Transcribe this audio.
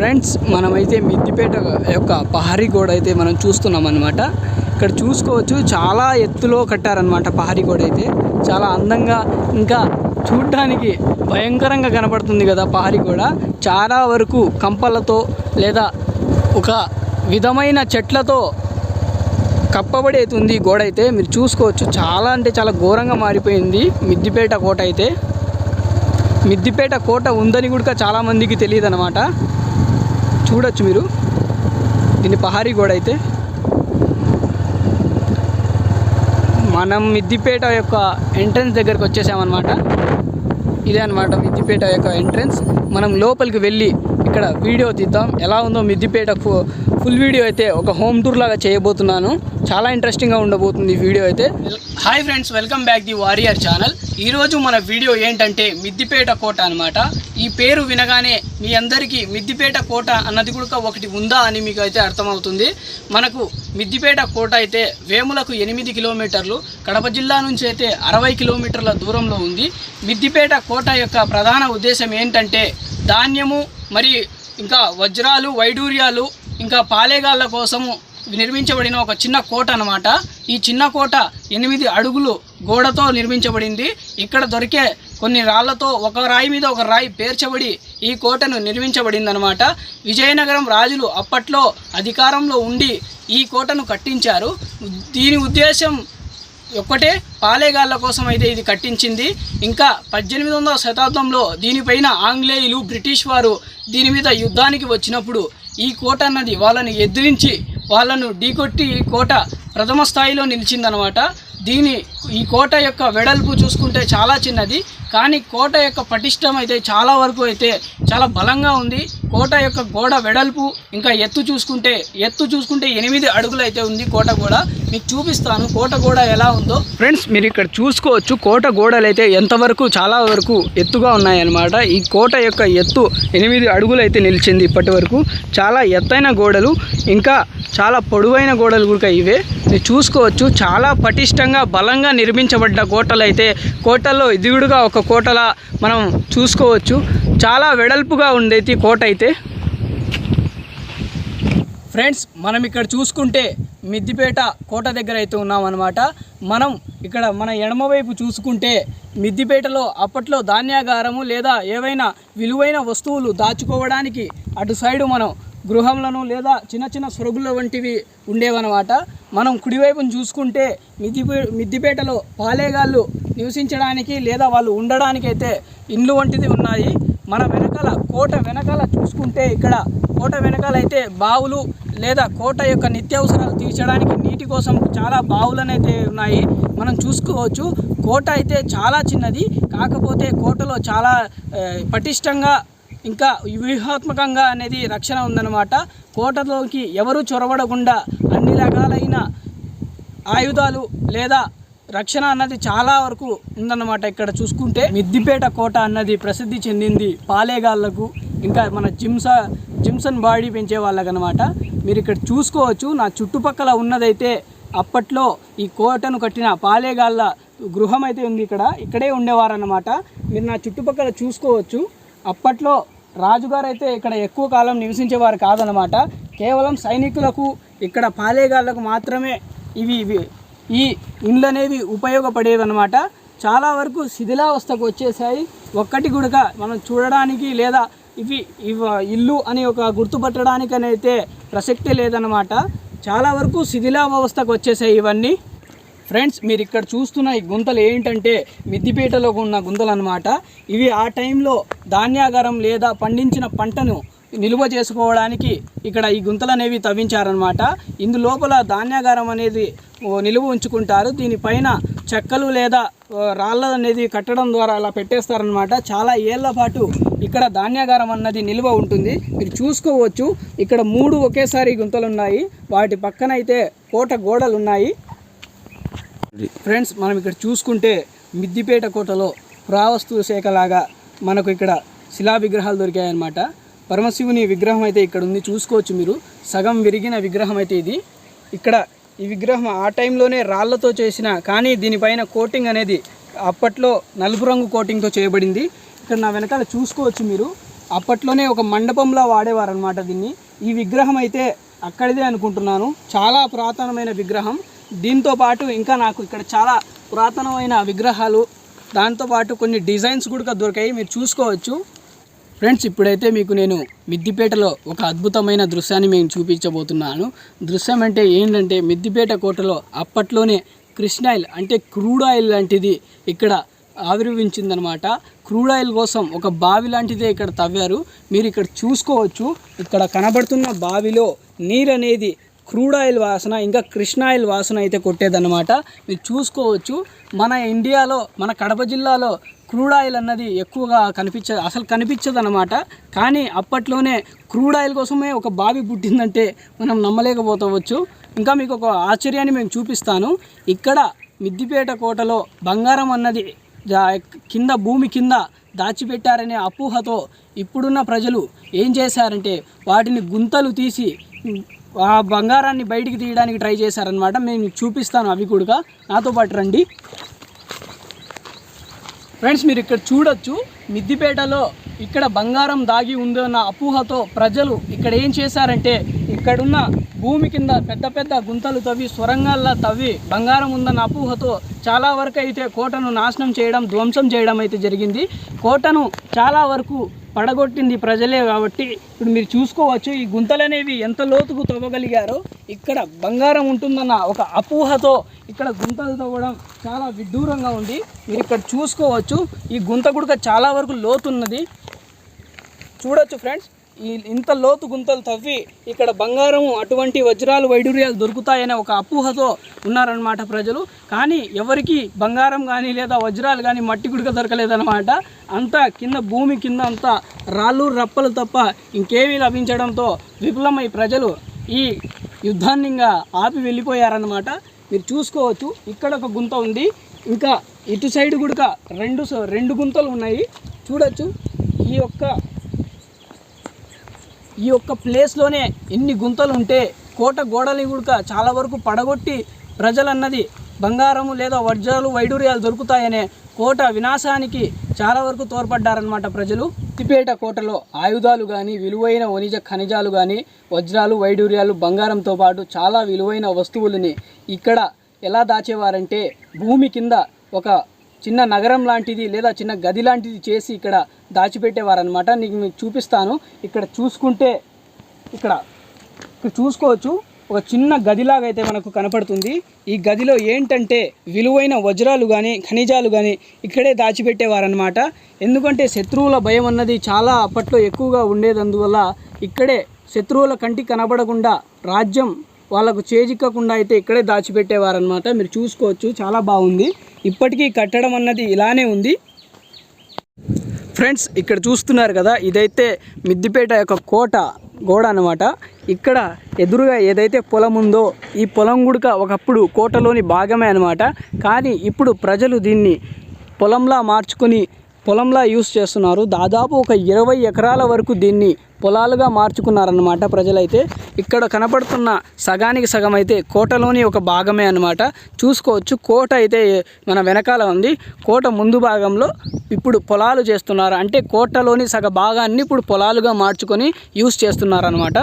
Friends మనమైతే మిద్దిపేట యొక్క పహారీ గోడ అయితే మనం చూస్తున్నాం అనమాట ఇక్కడ చూసుకోవచ్చు చాలా ఎత్తులో కట్టారనమాట పహారీ గోడ అయితే. చాలా అందంగా ఇంకా చూడ్డానికి భయంకరంగా కనపడుతుంది కదా పహారీ గోడ. చాలా వరకు కంపలతో లేదా ఒక విధమైన చెట్లతో కప్పబడి అయితే ఉంది గోడ అయితే. మీరు చూసుకోవచ్చు చాలా అంటే చాలా ఘోరంగా మారిపోయింది మిద్దిపేట కోట అయితే. మిద్దిపేట కోట ఉందని కూడా చాలా మందికి తెలియదు అనమాట చూడొచ్చు మీరు. దీన్ని పహారీ గోడ అయితే. మనం మిద్దిపేట యొక్క ఎంట్రన్స్ దగ్గరకు వచ్చేసామన్నమాట. ఇదే అనమాట మిద్దిపేట యొక్క ఎంట్రన్స్. మనం లోపలికి వెళ్ళి ఇక్కడ వీడియో తీద్దాం. ఎలా ఉందో మిద్దిపేట ఫుల్ వీడియో అయితే ఒక హోమ్ టూర్ లాగా చేయబోతున్నాను. చాలా ఇంట్రెస్టింగ్గా ఉండబోతుంది ఈ వీడియో అయితే. Hi friends welcome back the warrior channel. ఈరోజు మన వీడియో ఏంటంటే మిద్దిపేట కోట అనమాట ఈ పేరు వినగానే మీ అందరికీ మిద్దిపేట కోట అన్నది కూడా ఒకటి ఉందా అని మీకు అయితే అర్థమవుతుంది. మనకు మిద్దిపేట కోట అయితే వేములకు ఎనిమిది కిలోమీటర్లు కడప జిల్లా నుంచి అయితే అరవై కిలోమీటర్ల దూరంలో ఉంది. మిద్దిపేట కోట యొక్క ప్రధాన ఉద్దేశం ఏంటంటే ధాన్యము మరి ఇంకా వజ్రాలు వైడూర్యాలు ఇంకా పాలేగాళ్ళ కోసము నిర్మించబడిన ఒక చిన్న కోట అన్నమాట. ఈ చిన్న కోట ఎనిమిది అడుగులు గోడతో నిర్మించబడింది. ఇక్కడ దొరికే కొన్ని రాళ్ళతో ఒక రాయి మీద ఒక రాయి పేర్చబడి ఈ కోటను నిర్మించబడింది అనమాట విజయనగరం రాజులు అప్పట్లో అధికారంలో ఉండి ఈ కోటను కట్టించారు. దీని ఉద్దేశం ఒక్కటే పాలేగాళ్ళ కోసం అయితే ఇది కట్టించింది. ఇంకా పద్దెనిమిది వందల శతాబ్దంలో దీనిపైన ఆంగ్లేయులు బ్రిటిష్ వారు దీని మీద యుద్ధానికి వచ్చినప్పుడు ఈ కోట అన్నది వాళ్ళని ఎదిరించి వాళ్ళను ఢీకొట్టి ఈ కోట ప్రథమ స్థాయిలో నిలిచిందనమాట. దీని ఈ కోట యొక్క వెడల్పు చూసుకుంటే చాలా చిన్నది. కానీ కోట యొక్క పటిష్టం అయితే చాలా వరకు అయితే చాలా బలంగా ఉంది. కోట యొక్క గోడ వెడల్పు ఇంకా ఎత్తు చూసుకుంటే ఎత్తు చూసుకుంటే ఎనిమిది అడుగులు అయితే ఉంది కోట గోడ. మీకు చూపిస్తాను కోట గోడ ఎలా ఉందో. ఫ్రెండ్స్ మీరు ఇక్కడ చూసుకోవచ్చు కోట గోడలు అయితే ఎంతవరకు చాలా వరకు ఎత్తుగా ఉన్నాయన్నమాట. ఈ కోట యొక్క ఎత్తు ఎనిమిది అడుగులు అయితే నిలిచింది ఇప్పటి వరకు. చాలా ఎత్తైన గోడలు ఇంకా చాలా పొడవైన గోడలు కూడా ఇవే. మీరు చూసుకోవచ్చు చాలా పటిష్టంగా బలంగా నిర్మించబడ్డ కోటలు అయితే కోటల్లో దిగుడుగా ఒక కోటలా మనం చూసుకోవచ్చు. చాలా వెడల్పుగా ఉండేది కోట అయితే. ఫ్రెండ్స్ మనం ఇక్కడ చూసుకుంటే మిద్దిపేట కోట దగ్గర అయితే ఉన్నామన్నమాట. మనం ఇక్కడ మన ఎడమవైపు చూసుకుంటే మిద్దిపేటలో అప్పట్లో ధాన్యాగారము లేదా ఏవైనా విలువైన వస్తువులు దాచుకోవడానికి అటు సైడు మనం గృహంలోనూ లేదా చిన్న చిన్న సొరుగుల వంటివి ఉండేవన్నమాట. మనం కుడివైపును చూసుకుంటే మిద్దిపే మిద్దిపేటలో పాలేగాళ్ళు నివసించడానికి లేదా వాళ్ళు ఉండడానికి అయితే ఇండ్లు వంటిది ఉన్నాయి. మన వెనకాల కోట వెనకాల చూసుకుంటే ఇక్కడ కోట వెనకాల అయితే బావులు లేదా కోట యొక్క నిత్యావసరాలు తీర్చడానికి నీటి కోసం చాలా బావులనైతే ఉన్నాయి. మనం చూసుకోవచ్చు కోట అయితే చాలా చిన్నది. కాకపోతే కోటలో చాలా పటిష్టంగా ఇంకా వ్యూహాత్మకంగా అనేది రక్షణ ఉందన్నమాట. కోటలోకి ఎవరు చొరబడకుండా అన్ని రకాలైన ఆయుధాలు లేదా రక్షణ అన్నది చాలా వరకు ఉందన్నమాట ఇక్కడ చూసుకుంటే. మిద్దిపేట కోట అన్నది ప్రసిద్ధి చెందింది పాలేగాళ్ళకు ఇంకా మన జిమ్స జిమ్సన్ బాడీ పెంచే వాళ్ళకనమాట మీరు ఇక్కడ చూసుకోవచ్చు. నా చుట్టుపక్కల ఉన్నదైతే అప్పట్లో ఈ కోటను కట్టిన పాలేగాళ్ళ గృహం అయితే ఉంది ఇక్కడ. ఇక్కడే ఉండేవారన్నమాట. మీరు నా చుట్టుపక్కల చూసుకోవచ్చు. అప్పట్లో రాజుగారు అయితే ఇక్కడ ఎక్కువ కాలం నివసించేవారు కాదనమాట కేవలం సైనికులకు ఇక్కడ పాలేగాళ్ళకు మాత్రమే ఇవి ఇవి ఈ ఇండ్లు అనేవి ఉపయోగపడేవన్నమాట. చాలా వరకు శిథిలావస్థకు వచ్చేసాయి ఒక్కటి గుడక మనం చూడడానికి లేదా ఇవి ఇవ ఇల్లు అని ఒక గుర్తుపట్టడానికి అయితే ప్రసక్తే లేదనమాట చాలా వరకు శిథిలావస్థకు వచ్చేసాయి ఇవన్నీ. ఫ్రెండ్స్ మీరు ఇక్కడ చూస్తున్న ఈ గుంతలు ఏంటంటే మిద్దిపేటలో ఉన్న గుంతలు అనమాట ఇవి ఆ టైంలో ధాన్యాగారం లేదా పండించిన పంటను నిల్వ చేసుకోవడానికి ఇక్కడ ఈ గుంతలు అనేవి తవ్వించారనమాట ఇందు లోపల ధాన్యాగారం అనేది నిలువ ఉంచుకుంటారు. దీనిపైన చెక్కలు లేదా రాళ్ళ అనేది కట్టడం ద్వారా అలా పెట్టేస్తారనమాట చాలా ఏళ్ళ పాటు ఇక్కడ ధాన్యాగారం అన్నది నిల్వ ఉంటుంది. మీరు చూసుకోవచ్చు. ఇక్కడ మూడు ఒకేసారి గుంతలు ఉన్నాయి వాటి పక్కన అయితే కోట గోడలు ఉన్నాయి ఫ్రెండ్స్ మనం ఇక్కడ చూసుకుంటే మిద్దిపేట కోటలో పురావస్తు శాఖలాగా మనకు ఇక్కడ శిలా విగ్రహాలు దొరికాయన్నమాట. పరమశివుని విగ్రహం అయితే ఇక్కడ ఉంది చూసుకోవచ్చు మీరు. సగం విరిగిన విగ్రహం అయితే ఇది. ఇక్కడ ఈ విగ్రహం ఆ టైంలోనే రాళ్ళతో చేసిన కానీ దీనిపైన కోటింగ్ అనేది అప్పట్లో నలుపు రంగు కోటింగ్తో చేయబడింది. ఇక్కడ నా వెనకాల చూసుకోవచ్చు మీరు. అప్పట్లోనే ఒక మండపంలా వాడేవారు అనమాట దీన్ని. ఈ విగ్రహం అయితే అక్కడిదే అనుకుంటున్నాను. చాలా పురాతనమైన విగ్రహం. దీంతో పాటు ఇంకా నాకు ఇక్కడ చాలా పురాతనమైన విగ్రహాలు దాంతోపాటు కొన్ని డిజైన్స్ కూడా దొరికాయి. మీరు చూసుకోవచ్చు. ఫ్రెండ్స్ ఇప్పుడైతే మీకు నేను మిద్దిపేటలో ఒక అద్భుతమైన దృశ్యాన్ని మేము చూపించబోతున్నాను. దృశ్యం అంటే ఏంటంటే మిద్దిపేట కోటలో అప్పట్లోనే కృష్ణాయిల్ అంటే క్రూడ్ ఆయిల్ లాంటిది ఇక్కడ ఆవిర్వించిందనమాట క్రూడ్ ఆయిల్ కోసం ఒక బావి లాంటిదే ఇక్కడ తవ్వారు. మీరు ఇక్కడ చూసుకోవచ్చు. ఇక్కడ కనబడుతున్న బావిలో నీరు అనేది క్రూడ్ ఆయిల్ వాసన ఇంకా కృష్ణ ఆయిల్ వాసన అయితే కొట్టేదన్నమాట. మీరు చూసుకోవచ్చు మన ఇండియాలో మన కడప జిల్లాలో క్రూడ్ ఆయిల్ అన్నది ఎక్కువగా కనిపించ అసలు కనిపించదన్నమాట. కానీ అప్పట్లోనే క్రూడ్ ఆయిల్ కోసమే ఒక బావి పుట్టిందంటే మనం నమ్మలేకపోతవచ్చు ఇంకా మీకు ఒక ఆశ్చర్యాన్ని మేము చూపిస్తాను. ఇక్కడ మిద్దిపేట కోటలో బంగారం అన్నది కింద భూమి కింద దాచిపెట్టారనే అపోహతో ఇప్పుడున్న ప్రజలు ఏం చేశారంటే వాటిని గుంతలు తీసి ఆ బంగారాన్ని బయటికి తీయడానికి ట్రై చేశారనమాట నేను చూపిస్తాను అవి కూడా నాతో పాటు రండి. ఫ్రెండ్స్ మీరు ఇక్కడ చూడొచ్చు. మిద్దిపేటలో ఇక్కడ బంగారం దాగి ఉందన్న అపోహతో ప్రజలు ఇక్కడ ఏం చేశారంటే ఇక్కడున్న భూమి కింద పెద్ద పెద్ద గుంతలు తవ్వి సొరంగాల్లో తవ్వి బంగారం ఉందన్న అపోహతో చాలా వరకు అయితే కోటను నాశనం చేయడం ధ్వంసం చేయడం అయితే జరిగింది. కోటను చాలా వరకు పడగొట్టింది ప్రజలే కాబట్టి ఇప్పుడు మీరు చూసుకోవచ్చు ఈ గుంతలు అనేవి ఎంత లోతుకు తవ్వగలిగారో ఇక్కడ బంగారం ఉంటుందన్న ఒక అపోహతో ఇక్కడ గుంతలు తవ్వడం చాలా విడ్డూరంగా ఉంది. మీరు ఇక్కడ చూసుకోవచ్చు. ఈ గుంత గుడక చాలా వరకు లోతున్నది. చూడొచ్చు ఫ్రెండ్స్. ఇంత లోతు గుంతలు తవ్వి ఇక్కడ బంగారం అటువంటి వజ్రాలు వైడూర్యాలు దొరుకుతాయనే ఒక అపోహతో ఉన్నారనమాట ప్రజలు. కానీ ఎవరికి బంగారం కానీ లేదా వజ్రాలు కానీ మట్టి గుడిక దొరకలేదన్నమాట. అంతా కింద భూమి కింద అంతా రాళ్ళు రప్పలు తప్ప ఇంకేమీ లభించడంతో విఫలమై ప్రజలు ఈ యుద్ధాన్ని ఇంకా ఆపి వెళ్ళిపోయారన్నమాట. మీరు చూసుకోవచ్చు ఇక్కడ ఒక గుంత ఉంది. ఇంకా ఇటు సైడ్ కూడా రెండు స- రెండు గుంతలు ఉన్నాయి. చూడొచ్చు ఈ యొక్క ఈ యొక్క ప్లేస్లోనే ఎన్ని గుంతలు ఉంటే కోట గోడని కూడా చాలా వరకు పడగొట్టి ప్రజలన్నది బంగారము లేదా వజ్రాలు వైడూర్యాలు దొరుకుతాయనే కోట వినాశానికి చాలా వరకు తోడ్పడ్డారనమాట ప్రజలు. తిపేట కోటలో ఆయుధాలు కానీ విలువైన వణిజ ఖనిజాలు కానీ వజ్రాలు వైడూర్యాలు బంగారంతో పాటు చాలా విలువైన వస్తువులని ఇక్కడ ఎలా దాచేవారంటే భూమి కింద ఒక చిన్న నగరం లాంటిది లేదా చిన్న గది లాంటిది చేసి ఇక్కడ దాచిపెట్టేవారనమాట నీకు మీకు చూపిస్తాను. ఇక్కడ చూసుకుంటే ఇక్కడ ఇక్కడ చూసుకోవచ్చు. ఒక చిన్న గదిలాగా అయితే మనకు కనపడుతుంది. ఈ గదిలో ఏంటంటే విలువైన వజ్రాలు కానీ ఖనిజాలు కానీ ఇక్కడే దాచిపెట్టేవారనమాట ఎందుకంటే శత్రువుల భయం అన్నది చాలా అప్పట్లో ఎక్కువగా ఉండేదందువల్ల ఇక్కడే శత్రువుల కంటికి కనబడకుండా రాజ్యం వాళ్ళకు చేజిక్కకుండా అయితే ఇక్కడే దాచిపెట్టేవారనమాట మీరు చూసుకోవచ్చు చాలా బాగుంది. ఇప్పటికీ కట్టడం అన్నది ఇలానే ఉంది. ఫ్రెండ్స్ ఇక్కడ చూస్తున్నారు కదా ఇదైతే మిద్దిపేట యొక్క కోట గోడ అనమాట ఇక్కడ ఎదురుగా ఏదైతే పొలం ఉందో ఈ పొలం గుడక ఒకప్పుడు కోటలోని భాగమే అనమాట కానీ ఇప్పుడు ప్రజలు దీన్ని పొలంలా మార్చుకొని పొలంలా యూస్ చేస్తున్నారు. దాదాపు ఒక ఇరవై ఎకరాల వరకు దీన్ని పొలాలుగా మార్చుకున్నారన్నమాట ప్రజలైతే. ఇక్కడ కనపడుతున్న సగానికి సగం అయితే కోటలోని ఒక భాగమే అన్నమాట. చూసుకోవచ్చు కోట అయితే మన వెనకాల ఉంది. కోట ముందు భాగంలో ఇప్పుడు పొలాలు చేస్తున్నారు. అంటే కోటలోని సగ భాగాన్ని ఇప్పుడు పొలాలుగా మార్చుకొని యూస్ చేస్తున్నారనమాట